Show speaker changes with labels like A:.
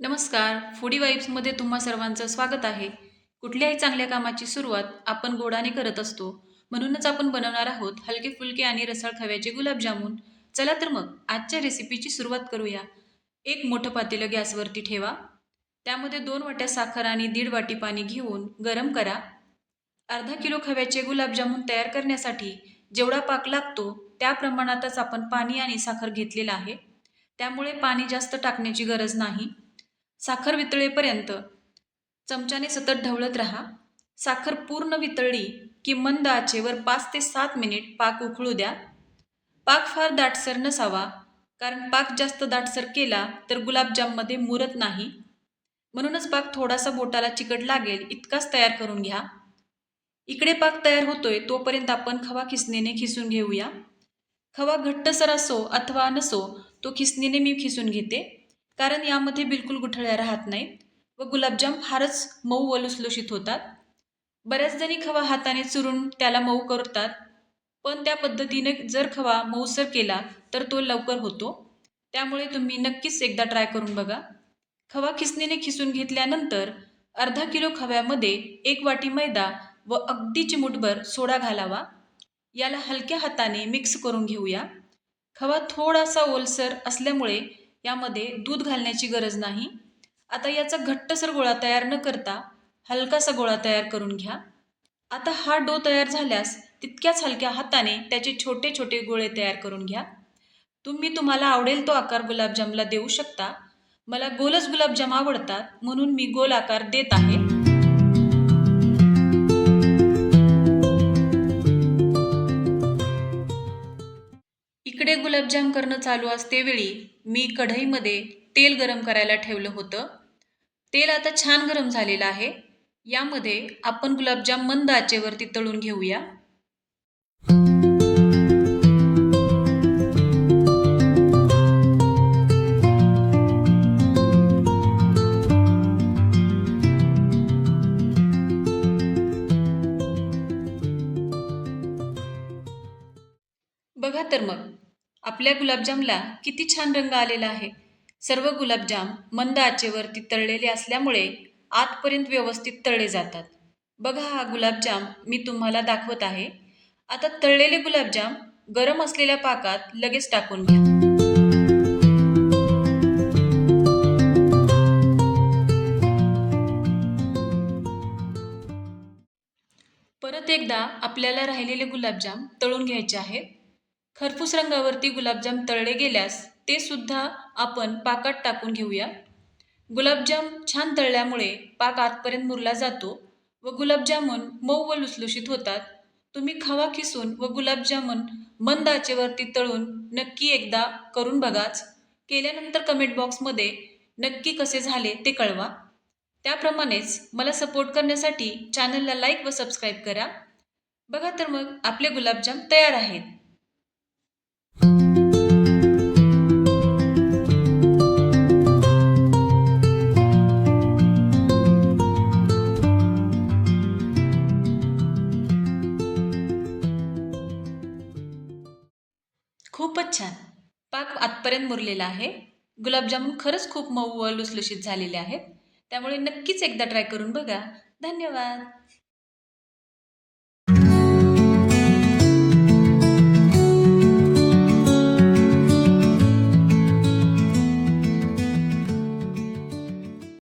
A: नमस्कार. फूडी वाईब्समध्ये तुम्हा सर्वांचं स्वागत आहे. कुठल्याही चांगल्या कामाची सुरुवात आपण गोडाने करत असतो. म्हणूनच आपण बनवणार आहोत हलके फुलके आणि रसाळ खव्याचे गुलाबजामुन. चला तर मग आजच्या रेसिपीची सुरुवात करूया. एक मोठं पातेलं गॅसवरती ठेवा. त्यामध्ये दोन वाट्या साखर आणि दीड वाटी पाणी घेऊन गरम करा. अर्धा किलो खव्याचे गुलाबजामुन तयार करण्यासाठी जेवढा पाक लागतो त्या प्रमाणातच आपण पाणी आणि साखर घेतलेलं आहे. त्यामुळे पाणी जास्त टाकण्याची गरज नाही. साखर वितळेपर्यंत चमच्याने सतत ढवळत राहा. साखर पूर्ण वितळली की मंद आचेवर पाच ते सात मिनिट पाक उकळू द्या. पाक फार दाटसर नसावा कारण पाक जास्त दाटसर केला तर गुलाबजाममध्ये मुरत नाही. म्हणूनच पाक थोडासा बोटाला चिकट लागेल इतकाच तयार करून घ्या. इकडे पाक तयार होतोय तोपर्यंत आपण खवा खिसणीने खिसून घेऊया. खवा घट्टसर असो अथवा नसो तो खिसणीने मी खिसून घेते. कारण यामध्ये बिलकुल गुठळ्या राहत नाहीत व गुलाबजाम फारच मऊ व लुसलुशीत होतात. बऱ्याच जणी खवा हाताने चुरून त्याला मऊ करतात पण त्या पद्धतीने जर खवा मऊसर केला तर तो लवकर होतो. त्यामुळे तुम्ही नक्कीच एकदा ट्राय करून बघा. खवा खिसणीने खिसून घेतल्यानंतर अर्धा किलो खव्यामध्ये एक वाटी मैदा व अगदी चिमूटभर सोडा घालावा. याला हलक्या हाताने मिक्स करून घेऊया. खवा थोडासा ओलसर असल्यामुळे यामध्ये दूध घालण्याची गरज नाही. आता याचा घट्टसर गोळा तयार न करता हलकासा गोळा तयार करून घ्या. आता हा डो तयार झाल्यास तितक्याच हलक्या हाताने त्याचे छोटे छोटे गोळे तयार करून घ्या. तुम्ही तुम्हाला आवडेल तो आकार गुलाबजामला देऊ शकता. मला गोलच गुलाबजाम आवडतात म्हणून मी गोल आकार देत आहे. गुलाबजाम करणं चालू असते वेळी मी कढईमध्ये तेल गरम करायला ठेवलं होतं. तेल आता छान गरम झालेलं आहे. यामध्ये आपण गुलाबजाम मंद आचेवरती तळून घेऊया. बघा तर मग आपल्या गुलाबजामला किती छान रंग आलेला आहे. सर्व गुलाबजाम मंद आचेवरती तळलेले असल्यामुळे आतपर्यंत व्यवस्थित तळले जातात. बघा हा गुलाबजाम मी तुम्हाला दाखवत आहे. आता तळलेले गुलाबजाम गरम असलेल्या पाकात लगेच टाकून घ्या. परत एकदा आपल्याला राहिलेले गुलाबजाम तळून घ्यायचे आहेत खरपूस रंगावरती गुलाबजाम तळले गेल्यास ते सुद्धा आपण पाकात टाकून घेऊया. गुलाबजाम छान तळल्यामुळे पाक आतपर्यंत मुरला जातो व गुलाबजामुन मऊ व लुसलुशीत होतात. तुम्ही खवा खिसून व गुलाबजामुन मंद आचेवरती तळून नक्की एकदा करून बघाच. केल्यानंतर कमेंट बॉक्समध्ये नक्की कसे झाले ते कळवा. त्याप्रमाणेच मला सपोर्ट करण्यासाठी चॅनलला लाईक व सबस्क्राईब करा. बघा तर मग आपले गुलाबजाम तयार आहेत. खूपच छान. पाक आतपर्यंत मुरलेला आहे. गुलाबजामुन खरंच खूप मऊ व लुसलुशीत झालेले आहेत. त्यामुळे नक्कीच एकदा ट्राय करून बघा. धन्यवाद.